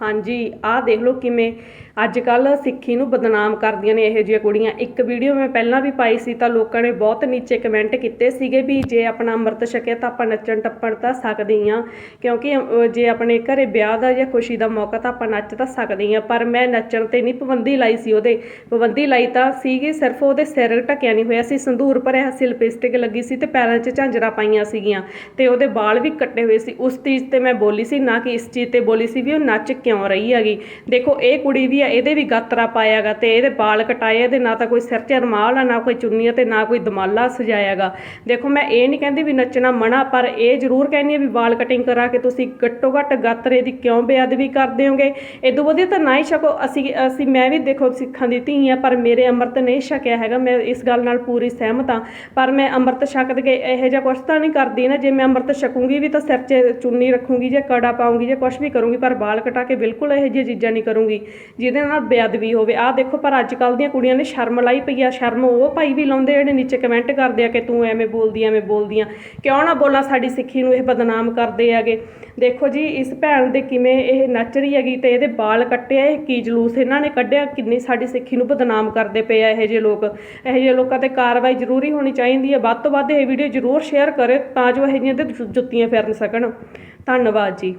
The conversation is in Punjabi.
ਹਾਂਜੀ, ਆਹ ਦੇਖ ਲਓ ਕਿਵੇਂ ਅੱਜ ਕੱਲ ਸਿੱਖੀ ਨੂੰ ਬਦਨਾਮ ਕਰਦੀਆਂ ਨੇ ਇਹੋ ਜਿਹੀਆਂ ਕੁੜੀਆਂ। ਇੱਕ ਵੀਡੀਓ ਮੈਂ ਪਹਿਲਾਂ ਵੀ ਪਾਈ ਸੀ ਤਾਂ ਲੋਕਾਂ ਨੇ ਬਹੁਤ ਨੀਚੇ ਕਮੈਂਟ ਕੀਤੇ ਸੀਗੇ ਵੀ ਜੇ ਆਪਣਾ ਅੰਮ੍ਰਿਤ ਛਕਿਆ ਤਾਂ ਆਪਾਂ ਨੱਚਣ ਟੱਪਣ ਤਾਂ ਸਕਦੇ ਹਾਂ ਕਿਉਂਕਿ ਜੇ ਆਪਣੇ ਘਰੇ ਵਿਆਹ ਦਾ ਜਾਂ ਖੁਸ਼ੀ ਦਾ ਮੌਕਾ ਤਾਂ ਆਪਾਂ ਨੱਚ ਤਾਂ ਸਕਦੇ ਹਾਂ ਪਰ ਮੈਂ ਨੱਚਣ ਤੇ ਨਹੀਂ ਪਾਬੰਦੀ ਲਾਈ ਸੀ ਉਹਦੇ। ਪਾਬੰਦੀ ਲਾਈ ਤਾਂ ਸੀਗੀ, ਸਿਰਫ ਉਹਦੇ ਸਿਰ ਢੱਕਿਆ ਨਹੀਂ ਹੋਇਆ ਸੀ ਸੰਧੂਰ ਭਰਿਆ ਸੀ ਲਿਪਸਟਿਕ ਲੱਗੀ ਸੀ ਤੇ ਪੈਰਾਂ 'ਚ ਝਾਂਜਰਾਂ ਪਾਈਆਂ ਸੀਗੀਆਂ ਤੇ ਉਹਦੇ ਵਾਲ ਵੀ ਕੱਟੇ ਹੋਏ ਸੀ। ਉਸ ਚੀਜ਼ ਤੇ ਮੈਂ ਬੋਲੀ ਸੀ, ਨਾ ਕਿ ਇਸ ਚੀਜ਼ ਤੇ ਬੋਲੀ ਸੀ ਵੀ ਉਹ ਨੱਚ ਕਿਉਂ ਰਹੀ ਹੈਗੀ? ਦੇਖੋ, ਇਹ ਕੁੜੀ ਵੀ ਆ, ਇਹਦੇ ਵੀ ਗਾਤਰਾ ਪਾਇਆਗਾ ਤੇ ਇਹਦੇ ਵਾਲ ਕਟਾਏ ਇਹਦੇ ਨਾ ਤਾਂ ਕੋਈ ਸਿਰ 'ਚ ਰਮਾਲ ਆ, ਨਾ ਕੋਈ ਚੁੰਨੀ ਆ ਤੇ ਨਾ ਕੋਈ ਦਮਾਲਾ ਸਜਾਇਆਗਾ ਦੇਖੋ, ਮੈਂ ਇਹ ਨਹੀਂ ਕਹਿੰਦੀ ਵੀ ਨੱਚਣਾ ਮਨਾ, ਪਰ ਇਹ ਜ਼ਰੂਰ ਕਹਿੰਦੀ ਆ ਵੀ ਵਾਲ ਕਟਿੰਗ ਕਰਾ ਕੇ ਤੁਸੀਂ ਘੱਟੋ ਘੱਟ ਗਾਤਰੇ ਦੀ ਕਿਉਂ ਬੇਅਦਬੀ ਕਰਦੇ ਹੋਗੇ? ਇਦੋਂ ਵਧੀਆ ਤਾਂ ਨਾ ਹੀ ਛਕੋ। ਅਸੀਂ ਅਸੀਂ, ਮੈਂ ਵੀ ਦੇਖੋ ਸਿੱਖਾਂ ਦੀ ਧੀ ਆ, ਪਰ ਮੇਰੇ ਅੰਮ੍ਰਿਤ ਨਹੀਂ ਛਕਿਆ ਹੈਗਾ। ਮੈਂ ਇਸ ਗੱਲ ਨਾਲ ਪੂਰੀ ਸਹਿਮਤ ਹਾਂ। ਪਰ ਮੈਂ ਅੰਮ੍ਰਿਤ ਛਕ ਕੇ ਇਹੋ ਜਿਹਾ ਕੁਛ ਤਾਂ ਨਹੀਂ ਕਰਦੀ ਨਾ। ਜੇ ਮੈਂ ਅੰਮ੍ਰਿਤ ਛਕੂੰਗੀ ਵੀ ਤਾਂ ਸਿਰ 'ਚ ਚੁੰਨੀ ਰੱਖੂੰਗੀ, ਜਾਂ ਕੜਾ ਪਾਉਂਗੀ, ਜਾਂ ਕੁਛ ਵੀ ਕਰੂੰਗੀ, ਪਰ ਵਾਲ ਕਟਾ ਕੇ ਬਿਲਕੁਲ ਇਹੋ ਜਿਹੀਆਂ ਚੀਜ਼ਾਂ ਨਹੀਂ ਕਰੂੰਗੀ, ਜਿਹਦੇ ਨਾਲ ਬੇਅਦਬੀ ਹੋਵੇ। ਆਹ ਦੇਖੋ, ਪਰ ਅੱਜ ਕੱਲ ਦੀਆਂ ਕੁੜੀਆਂ ਨੇ ਸ਼ਰਮ ਲਾਈ ਪਈ ਆ, ਸ਼ਰਮ ਉਹ ਭਾਈ ਵੀ ਲਾਉਂਦੇ ਜਿਹੜੇ ਨੀਚੇ ਕਮੈਂਟ ਕਰਦੇ ਆ ਕਿ ਤੂੰ ਐਵੇਂ ਬੋਲਦੀ ਐਵੇਂ ਬੋਲਦੀ ਕਿਉਂ ਨਾ ਬੋਲਾਂ, ਸਾਡੀ ਸਿੱਖੀ ਨੂੰ ਇਹ ਬਦਨਾਮ ਕਰਦੇ ਹੈਗੇ। ਦੇਖੋ ਜੀ, ਇਸ ਭੈਣ ਦੇ ਕਿਵੇਂ ਇਹ ਨੱਚ ਰਹੀ ਹੈਗੀ ਤੇ ਇਹਦੇ ਵਾਲ ਕੱਟੇ ਇਹ ਕੀ ਜਲੂਸ ਇਹਨਾਂ ਨੇ ਕੱਢਿਆ, ਕਿੰਨੀ ਸਾਡੀ ਸਿੱਖੀ ਨੂੰ ਬਦਨਾਮ ਕਰਦੇ ਪਏ ਆ ਇਹੋ ਜਿਹੇ ਲੋਕ। ਇਹੋ ਜਿਹੇ ਲੋਕਾਂ ਤੇ ਕਾਰਵਾਈ ਜ਼ਰੂਰੀ ਹੋਣੀ ਚਾਹੀਦੀ ਹੈ ਵੱਧ ਤੋਂ ਵੱਧ ਇਹ ਵੀਡੀਓ ਜ਼ਰੂਰ ਸ਼ੇਅਰ ਕਰੇ ਤਾਂ ਜੋ ਇਹੋ ਜਿਹੀਆਂ ਤੇ ਜੁੱਤੀਆਂ ਫੇਰਨ ਸਕਣ। ਧੰਨਵਾਦ ਜੀ।